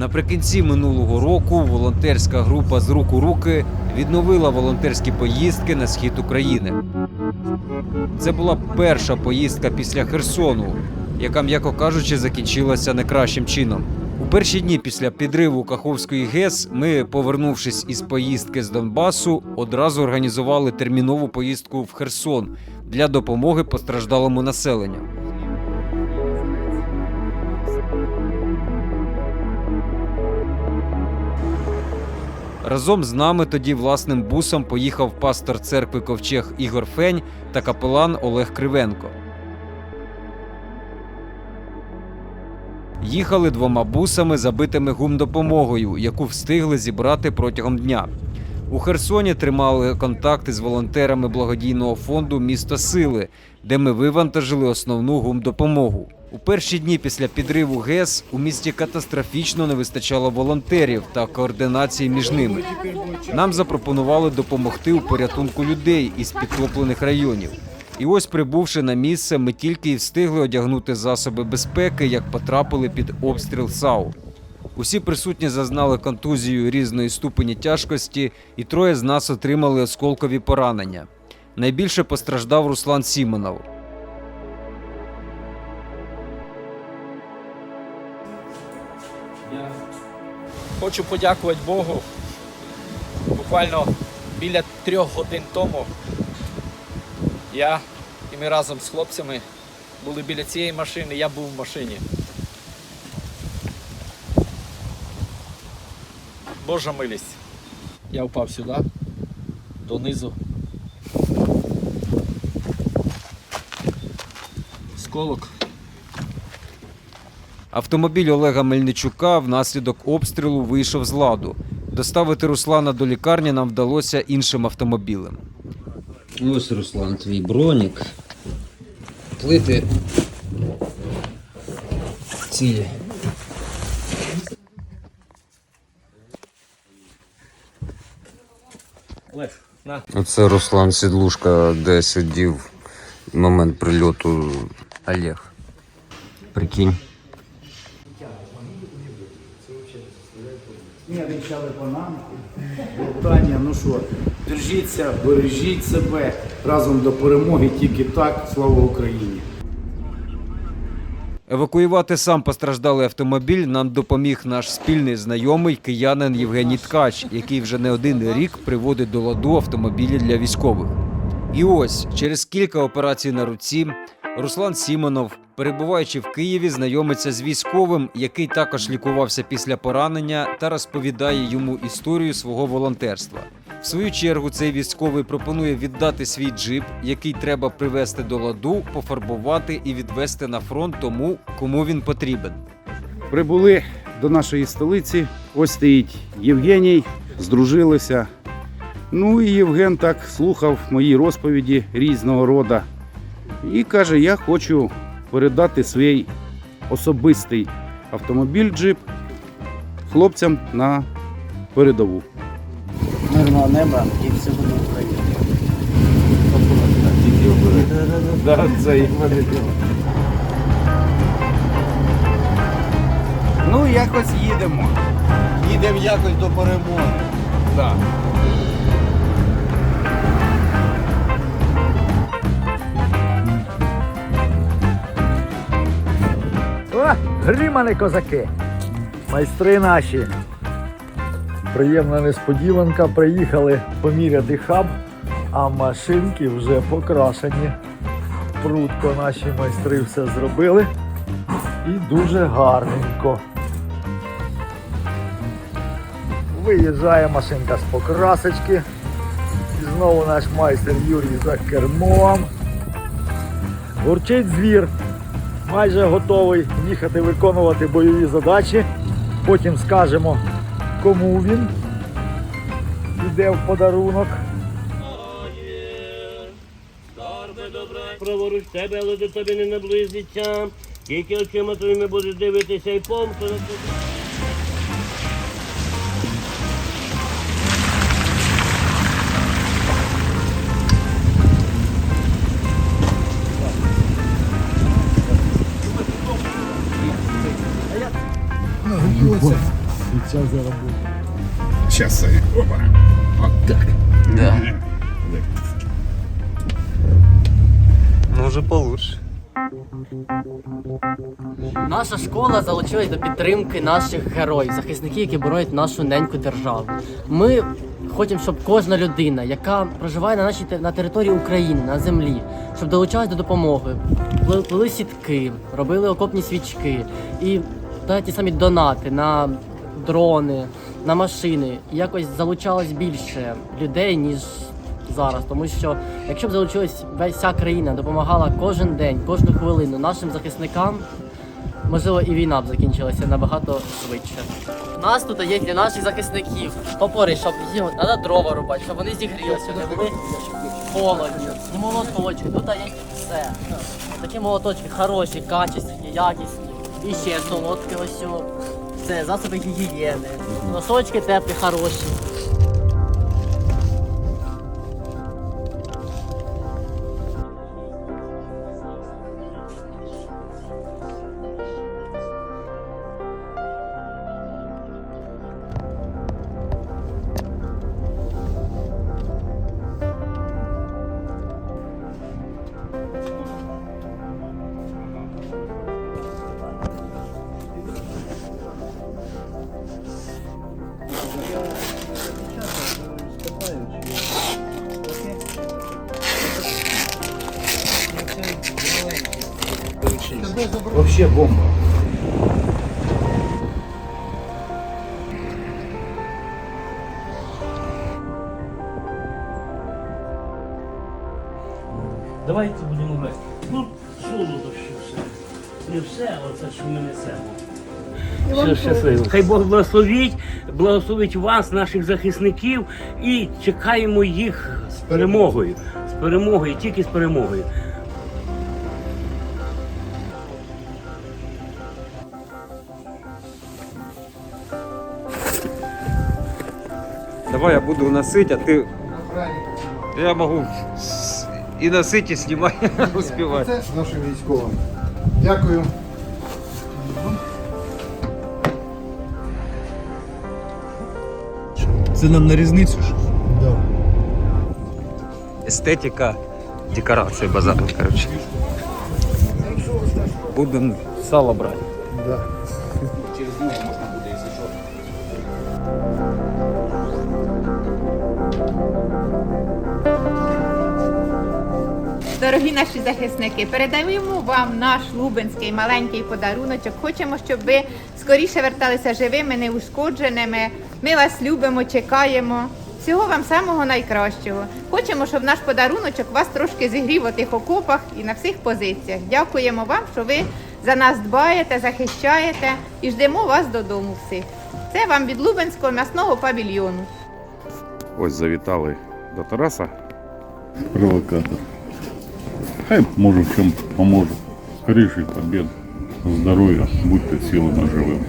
Наприкінці минулого року волонтерська група з рук у руки відновила волонтерські поїздки на схід України. Це була перша поїздка після Херсону, яка, м'яко кажучи, закінчилася не кращим чином. У перші дні після підриву Каховської ГЕС ми, повернувшись із поїздки з Донбасу, одразу організували термінову поїздку в Херсон для допомоги постраждалому населенню. Разом з нами тоді власним бусом поїхав пастор церкви Ковчег Ігор Фень та капелан Олег Кривенко. Їхали двома бусами, забитими гумдопомогою, яку встигли зібрати протягом дня. У Херсоні тримали контакти з волонтерами благодійного фонду Місто Сили, де ми вивантажили основну гумдопомогу. У перші дні після підриву ГЕС у місті катастрофічно не вистачало волонтерів та координації між ними. Нам запропонували допомогти у порятунку людей із підтоплених районів. І ось, прибувши на місце, ми тільки й встигли одягнути засоби безпеки, як потрапили під обстріл САУ. Усі присутні зазнали контузію різної ступені тяжкості, і троє з нас отримали осколкові поранення. Найбільше постраждав Руслан Сімонов. Хочу подякувати Богу. Буквально біля трьох годин тому я і ми разом з хлопцями були біля цієї машини, я був в машині. Божа милість. Я впав сюди, донизу. Сколок. Автомобіль Олега Мельничука внаслідок обстрілу вийшов з ладу. Доставити Руслана до лікарні нам вдалося іншим автомобілем. Ось Руслан, твій бронік. Плити цілі. Оце Руслан Сідлушка, де сидів в момент прильоту Олег. Прикинь. Ні, по нам. Питання, ну що, держіться, бережіть себе разом до перемоги, тільки так, слава Україні. Евакуювати сам постраждалий автомобіль нам допоміг наш спільний знайомий киянин Євгеній Ткач, який вже не один рік приводить до ладу автомобілі для військових. І ось через кілька операцій на руці Руслан Сімонов, перебуваючи в Києві, знайомиться з військовим, який також лікувався після поранення, та розповідає йому історію свого волонтерства. В свою чергу цей військовий пропонує віддати свій джип, який треба привезти до ладу, пофарбувати і відвести на фронт тому, кому він потрібен. Прибули до нашої столиці. Ось стоїть Євгеній, здружилися. Ну і Євген так слухав мої розповіді різного роду. І каже: я хочу передати свій особистий автомобіль джип хлопцям на передову. мирного неба і все буде Україна. Да, це і. Ну, якось їдемо. Їдемо якось до перемоги. Да. О, грімани козаки! Майстри наші. Приємна несподіванка. Приїхали поміряти хаб, а машинки вже покрашені. Прутко наші майстри все зробили. І дуже гарненько. Виїжджає машинка з покрасочки. І знову наш майстер Юрій за кермом. Гурчить звір майже готовий їхати виконувати бойові задачі. Потім скажемо, кому він йде в подарунок. Праворуч тебе, але до тебе не наблизиться. Тільки очима твоїми будеш дивитися і помсту тебе. Сейчас заработаю. Сейчас. Опа. Вот так. Ну вже получше. Наша школа залучилась до підтримки наших героїв, захисників, які боронять нашу неньку державу. Ми хочемо, щоб кожна людина, яка проживає на нашій те- на території України, на землі, щоб долучалась до допомоги, Пли- плели сітки, робили окопні свічки і та ті самі донати на дрони, на машини. Якось залучалось більше людей, ніж зараз. Тому що якщо б залучилась вся країна, допомагала кожен день, кожну хвилину нашим захисникам, можливо, і війна б закінчилася набагато швидше. У нас тут є для наших захисників топори, щоб їм треба дрова рубати, щоб вони зігрілися, не були холодні. Молоточки, тут є все. Такі молоточки хороші, качественні, якісні. І ще солодке ось. Це засоби гігієни. Носочки теплі, хороші. Вообще бомба. Давайте будемо брати. Ну, солодощі все. Не все, оце що ми несемо. Все щасливо. Хай Бог благословить, благословить вас, наших захисників, і чекаємо їх з перемогою. З перемогою, тільки з перемогою. Давай я буду носить, а ти. Я можу і носити, і знімати, успівати. Це нашим військовим. Дякую. Це нам на різницю ж? Да. Естетика, декорації базару, коротше. Будемо сало брати. Да. Дорогі наші захисники, передаємо вам наш лубенський маленький подаруночок. Хочемо, щоб ви скоріше верталися живими, неушкодженими. Ми вас любимо, чекаємо. Всього вам самого найкращого. Хочемо, щоб наш подаруночок вас трошки зігрів у тих окопах і на всіх позиціях. Дякуємо вам, що ви за нас дбаєте, захищаєте і ждемо вас додому всіх. Це вам від Лубенського м'ясного павільйону. Ось завітали до Тараса. Провокатор. Хай може в чому поможе. Скоріших побед, здоров'я, будьте цілими живими.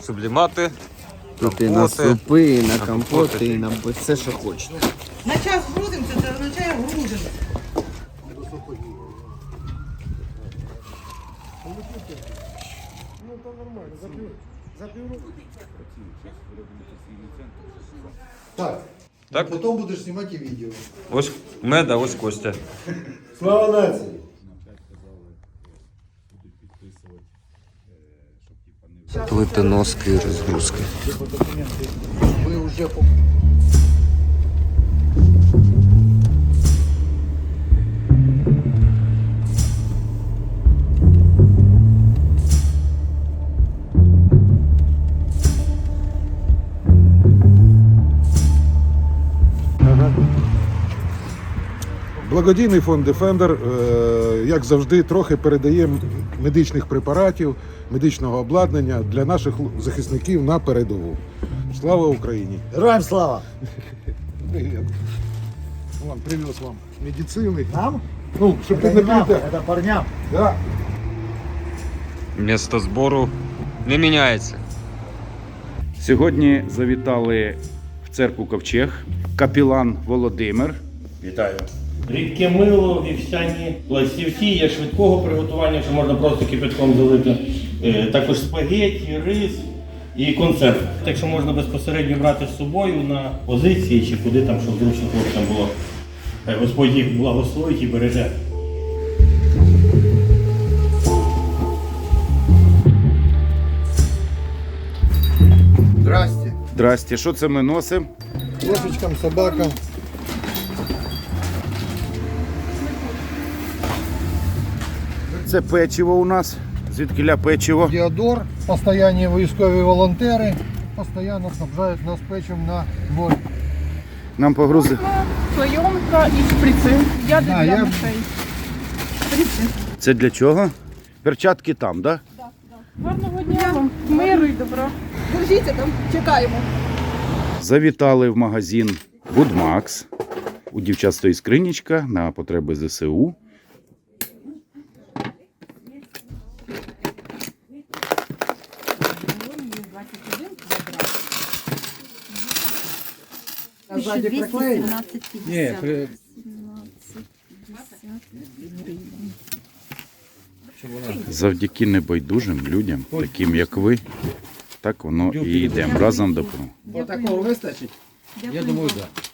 Сублімати. Тут і на супи, і на компоти, і на все, що хочете. На час грузимося, це означає грузимося. Так. Так. Потім будеш знімати відео. Ось меда, ось Костя. Слава нації! Плитоноски і розгрузки. Ми вже Благодійний фонд Defender, е, як завжди, трохи передає медичних препаратів, медичного обладнання для наших захисників на передову. Слава Україні! Героям слава! Привіт! Вон, привез вам медицини. Нам? Ну, щоб ти Это не не нам, это парням. Да. Місто збору не міняється. Сьогодні завітали в церкву Ковчег капілан Володимир. Вітаю. Рідке мило, вівсяні пластівці, є швидкого приготування, що можна просто кипятком залити. Е, Також спагетті, рис і консерв. Так що можна безпосередньо брати з собою на позиції чи куди там, щоб зручно хлопцям було. Господь їх благословить і береже. Здрасте. Здрасте, що це ми носимо? Кошечкам, собакам. Це печиво у нас. Звідкиля печиво? Діодор, постоянні військові волонтери, постійно снабжають нас печем на ноль. Нам погрузи. Клейонка і шприци. Я для я- мишей. Шприци. Це для чого? Перчатки там, так? Да? Гарного дня вам. Миру і добра. Держіться там, чекаємо. Завітали в магазин Будмакс. У дівчат стоїть скринічка на потреби ЗСУ. Ззаді приклеїли? Ні, при... Завдяки небайдужим людям, таким як ви, так воно і йде. Разом допомогу. Отакого вистачить? Я думаю, так.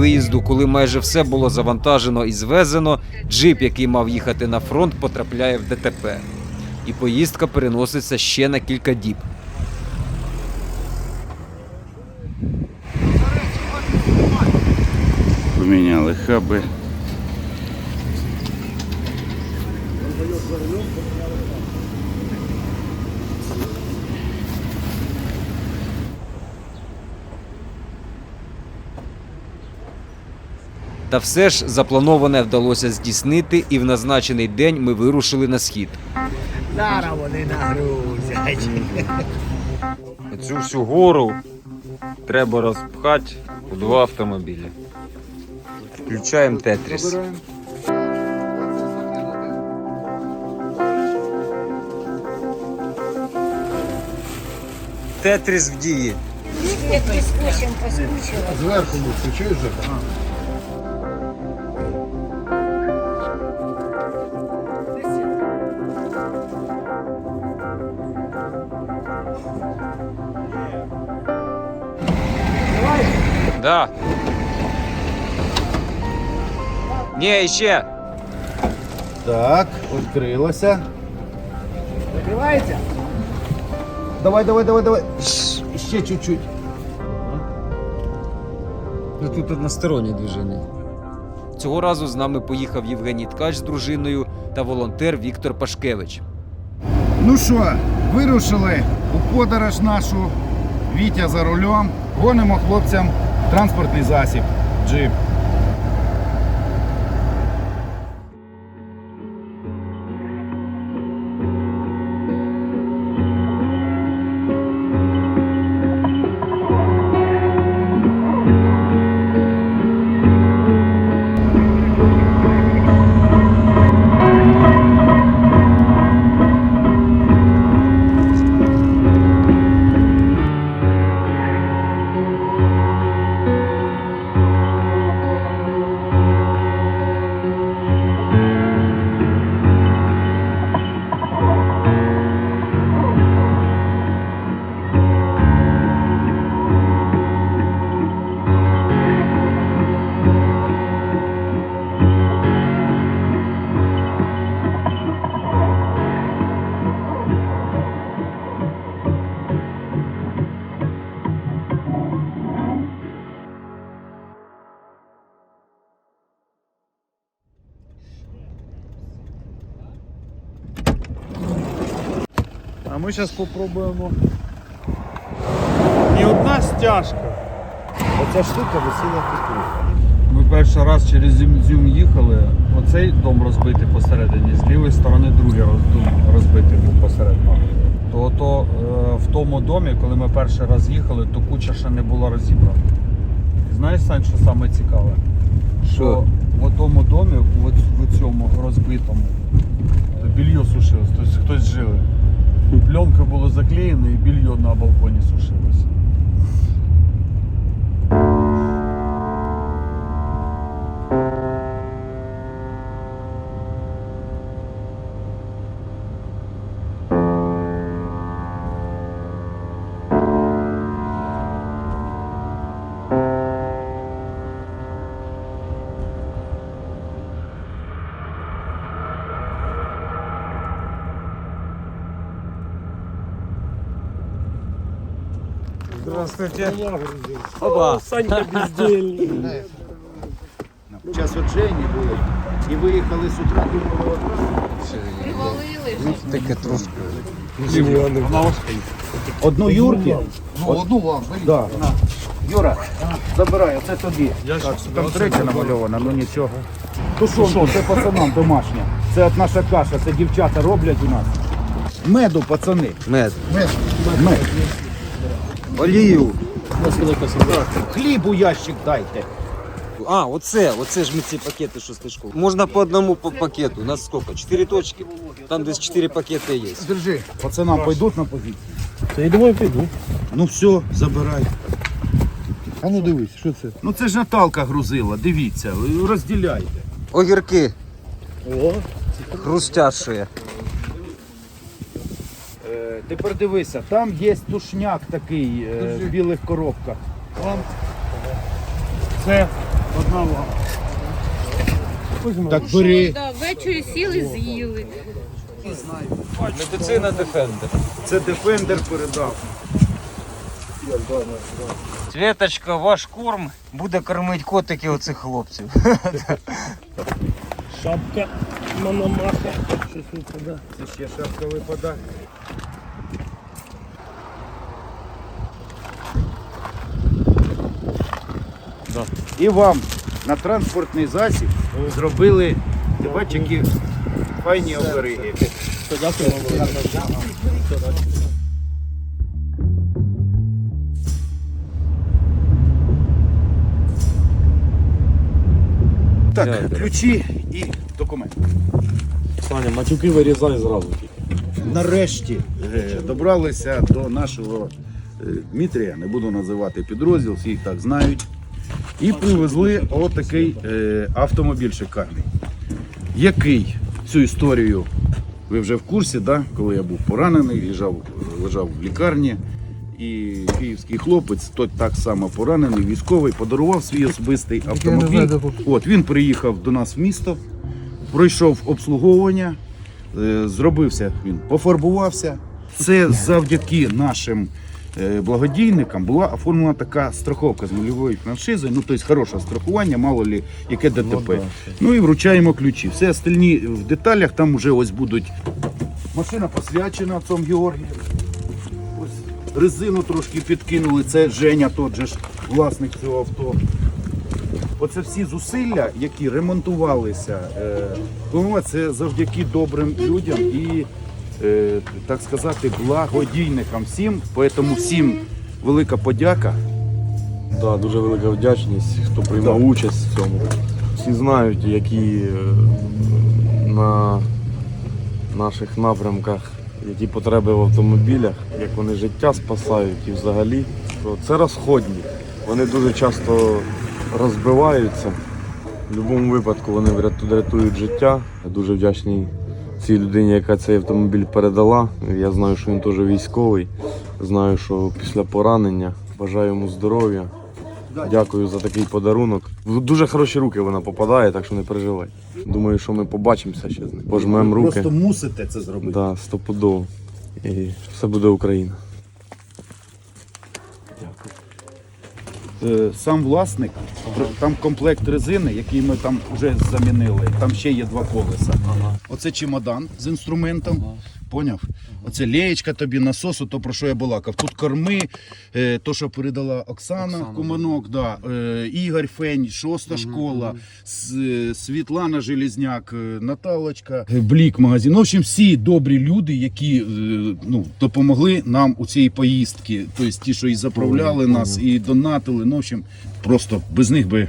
Виїзду, коли майже все було завантажено і звезено, джип, який мав їхати на фронт, потрапляє в ДТП. І поїздка переноситься ще на кілька діб. Поміняли хаби. Та все ж заплановане вдалося здійснити, і в назначений день ми вирушили на схід. Зараз вони нагрузять. Цю всю гору треба розпхати у два автомобілі. Включаємо тетріс. Тетріс в дії. Зверху лучше, Да. Ні, ще. Так, відкрилося. Закривається? Давай, давай, давай, давай. Ш- Ще чуть-чуть. Ну тут одностороннє движення. Цього разу з нами поїхав Євгеній Ткач з дружиною та волонтер Віктор Пашкевич. Ну що, вирушили у подорож нашу. Вітя за рулем. Гонимо хлопцям транспортний засіб. Джип. Ми зараз спробуємо. Ні одна стяжка. Оця штука висіла тут. Ми перший раз через Зюм їхали, оцей дом розбитий посередині, з лівої сторони другий роз- дом розбитий був посередині. То, то е, в тому домі, коли ми перший раз їхали, то куча ще не була розібрана. І знаєш, Сань, що саме цікаве? Що в тому домі, в, в цьому розбитому, белье сушилось, тобто хтось жили. Пленка была заклеена, і белье на балконі сушилось. Здравствуйте. Опа. Санька бездельник. Час отжені було. І виїхали з утра, думали, Таке трошки. одну Юрки. Ну, одну вам. Да. Юра, забирай, оце тобі. Там третя намальована, ну нічого. Тушонку, це пацанам домашня. Це от наша каша, це дівчата роблять у нас. Меду, пацани. Мед. Мед. Олію. Хлібу ящик дайте. А, оце, оце ж ми ці пакети, що стежку. Можна по одному по пакету. У нас скільки? Чотири точки. Там десь чотири пакети є. Держи. Пацанам пойдуть на позицію. Та я думаю, піду. Ну все, забирай. А ну дивись, що це? Ну це ж Наталка грузила, дивіться, розділяйте. Огірки. Хрустяші. Е, тепер дивися, там є тушняк такий е, в білих коробках. Це одна вам. Так бери. Ввечері сіли, з'їли. Медицина Дефендер. Це Defender передав. Світочка, ваш корм буде кормити котики оцих хлопців. Шапка Мономаха. Щось не туди. Це ще шапка випадає. І вам на транспортний засіб зробили, ти бачиш, які файні обереги. Дякую вам. Так, ключі і документи. Саня, матюки вирізай зразу. Нарешті е, добралися до нашого е, Дмитрія, не буду називати підрозділ, всі їх так знають. І привезли отакий е, автомобіль шикарний, який цю історію ви вже в курсі, да? коли я був поранений, лежав, лежав в лікарні. І київський хлопець, той так само поранений, військовий, подарував свій особистий автомобіль. От він приїхав до нас в місто, пройшов обслуговування, е, зробився він, пофарбувався. Це завдяки нашим благодійникам була оформлена така страховка з нульової франшизи. Ну, тобто хороше страхування, мало лі яке ДТП. Ну і вручаємо ключі. Все остальні в деталях там вже ось будуть. Машина посвячена отцом Георгієм. Ось резину трошки підкинули. Це Женя, тот же ж власник цього авто. Оце всі зусилля, які ремонтувалися, е, це завдяки добрим людям і, е, так сказати, благодійникам всім. Тому всім велика подяка. Да, дуже велика вдячність, хто приймав участь в цьому. Всі знають, які е, на наших напрямках, які потреби в автомобілях, як вони життя спасають і взагалі. Це розходні. Вони дуже часто розбиваються. В будь-якому випадку вони рятують життя. Я дуже вдячний цій людині, яка цей автомобіль передала. Я знаю, що він теж військовий. Знаю, що після поранення бажаю йому здоров'я. Дякую за такий подарунок. В дуже хороші руки вона попадає, так що не переживай. Думаю, що ми побачимося ще з ним. Пожмемо руки. Просто мусите це зробити. Да, стопудово. І все буде Україна. Сам власник, там комплект резини, який ми там вже замінили. Там ще є два колеса. Оце чемодан з інструментом. Поняв? Оце леєчка тобі насосу, то про що я балакав. Тут корми, е, то, що передала Оксана, Куманок, да, е, Ігор Фень, шоста школа, С- е, Світлана Желізняк, е, Наталочка, е, Блік магазин. Ну, В общем, всі добрі люди, які е, ну, допомогли нам у цій поїздці. Тобто ті, що і заправляли нас, і донатили. Ну, в общем, просто без них би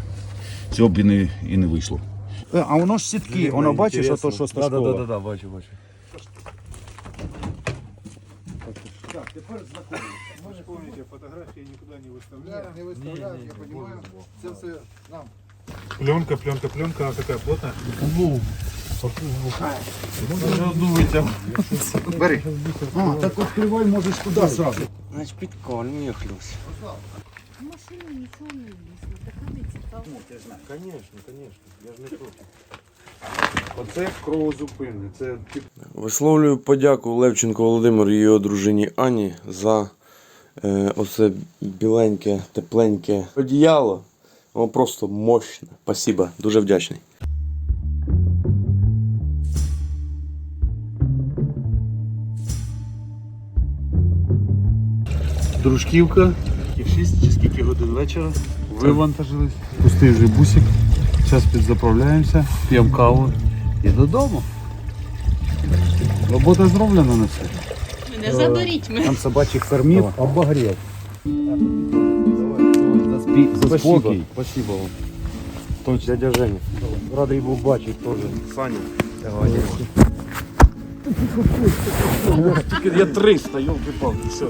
цього б і не, і не вийшло. Е, А воно ж сітки, воно бачиш, ото шоста школа. да, бачу, бачу. Так, тепер знаходимося. Помните, фотографии никуда не выставляют. Не выставляют, я понимаю. Це все нам. Пленка, пленка, пленка, она такая плотная. Бери. А, так відкривай, можеш туди сразу. Значить, підкормлює хлюс. Оце кровозупинне. Це Висловлюю подяку Левченко Володимиру і його дружині Ані за е, оце біленьке, тепленьке одіяло. Воно просто мощне. Спасибо, дуже вдячний. Дружківка, в 6 чи скільки годин вечора. Вивантажились. Пустий вже бусик. Зараз підзаправляємося, п'ємо каву і додому. Робота зроблена на все. Не заберіть мене. Там собачих кормів, обогрів. За спокій. Спасибо вам. Точно. Дядя Женя. Радий був бачити теж. Саня. Тільки я 300, йолки-палки, все.